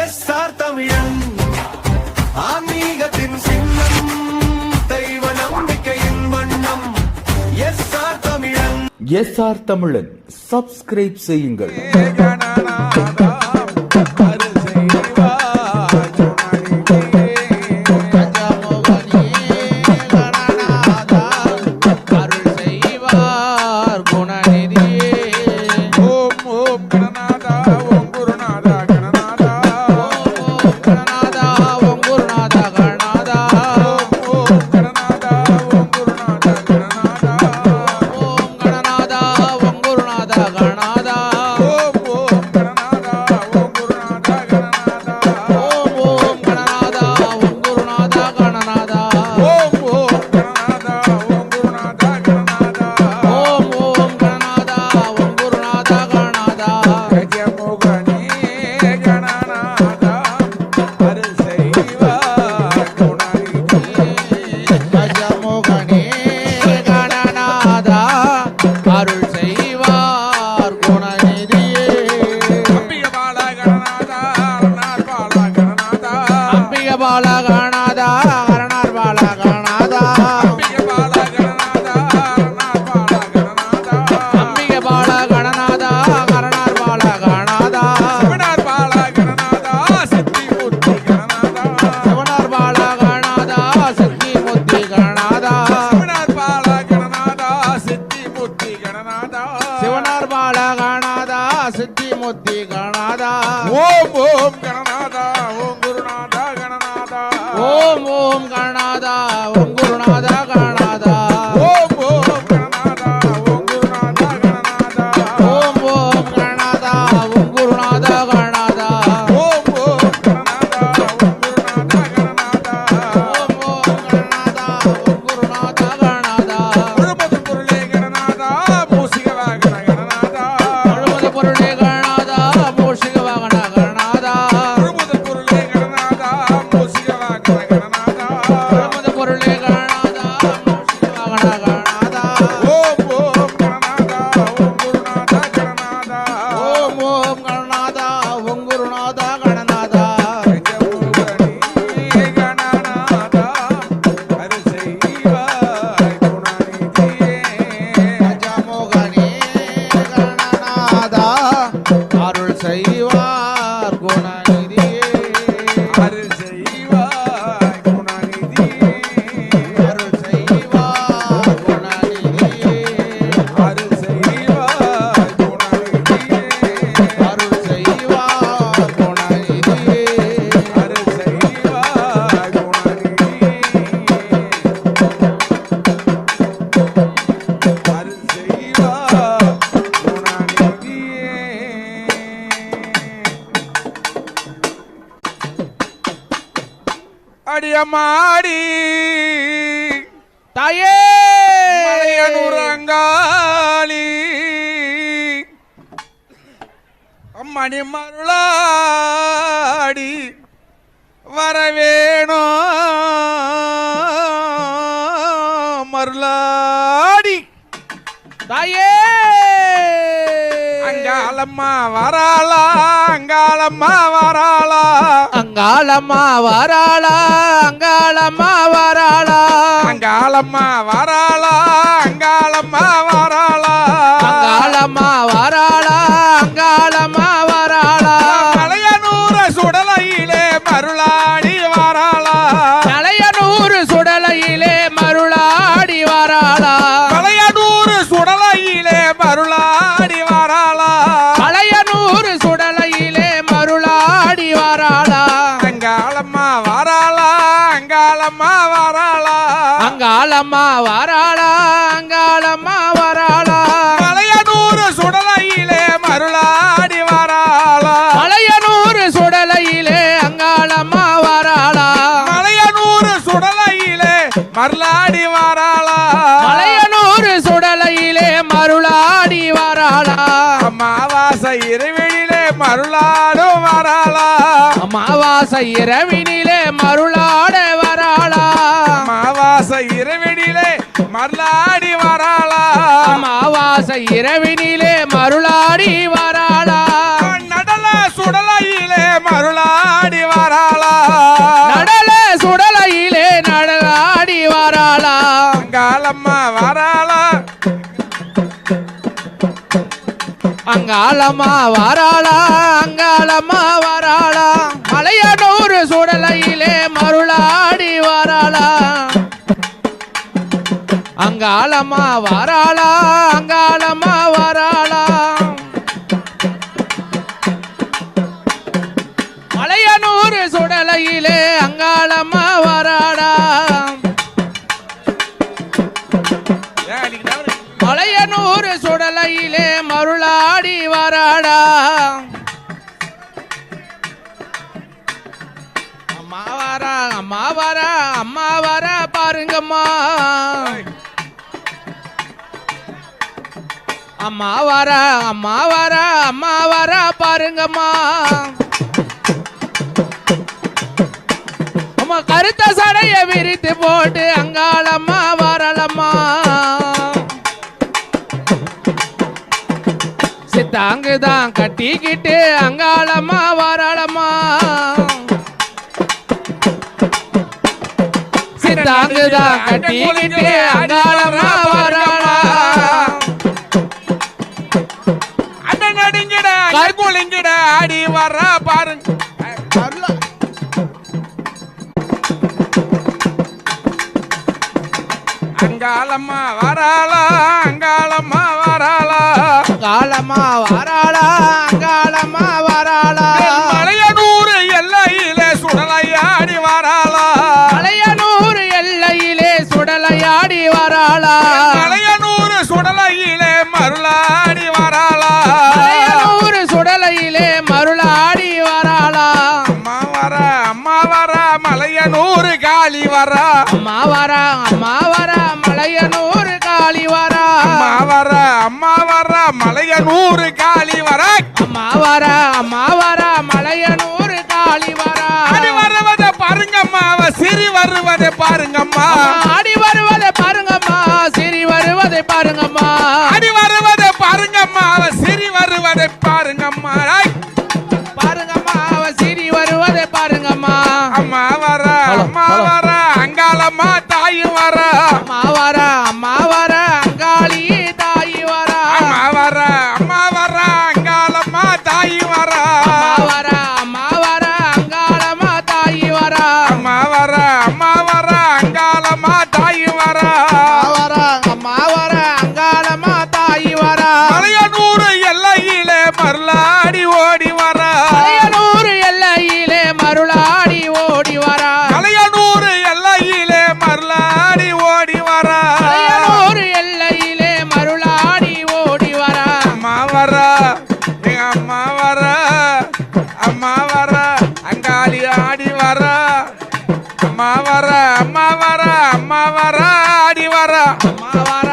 S R தமிழன் ஆன்மீகத்தின் சின்னம் தெய்வ நம்பிக்கையின் வண்ணம். எஸ் ஆர் சப்ஸ்கிரைப் செய்யுங்கள். மலையமாடி. தாயே மலையனுரங்காளி. மணி மருளாடி வரவேணோ அங்காளம்மா வராளா அங்காளம்மா வராளா. அங்காளம்மா வராளா அங்காளம்மா வராளா. அங்காளம்மா வராளா அங்காளம்மா வராளா. அங்காளம்மா வராளா அங்காளம்மா அங்காளம்மா வராளா அங்காளம்மா வராளா. அங்காளம்மா வராளா அங்காளம்மா வராளா. மலையனூர் சுடலையிலே மருளாடி வராளா. மலையனூர் சுடலையிலே அங்காளம்மா வராளா. மலையனூர் சுடலையிலே மருளாடி வராளா. மலையனூர் சுடலையிலே மருளாடி வராளா. அமாவாசை இரவிலே மருளாடு மாவாச இரவினிலே மருளாட வராளா. மாவாச இரவினிலே மருளாடி வராளா. மாவாச இரவினிலே மருளாடி வராளா. நடல சுடலையிலே மருளாடி வராளா. நடல சுடலையிலே நடலாடி வராளா. காலம்மா வராளா. அங்காளமா வராளா அங்காளமா வராளா. மலையனூர் சுடலையிலே வராளா. வாராளா ஏன் அங்காளமா வராளா. மலையனூர் சுடலையிலே மருளாடி வராடா வரா அம்மா வர அம்மா வர பாருங்கம்மா. அம்மா வர அம்மா வர அம்மா வர பாருங்கம்மா. அம்மா கருத்த சடைய விரித்து போட்டு அங்காளம்மா வரலம்மா சித்தாங்கு தான் கட்டிக்கிட்டு அங்காளம்மா வரலம்மா சித்தாங்கு தான் கட்டிக்கிட்டு அங்காளம்மா வரலாம் அந்த நடுங்கிட கற்குலிங்கிட ஆடி வர பாருங்க அங்காளம்மா வராளா அங்காளம்மா வராளா அங்காளம்மா வராளா அங்காளம்மா காளி வர அம்மா வரா அம்மா வரா மலையனூர் காளி வரா அம்மா வர அம்மா வர மலையனூர் காளி வர அம்மா வரா அம்மா வரா மலையனூர் காளி வரா ஆடி வருவதை பாருங்கம்மா அவ சிரி வருவதை பாருங்கம்மா. அங்காளம்மா தாய் வர வரா. அம்மா வர அம்மா வர அம்மா வர அடி வர. அம்மா வர.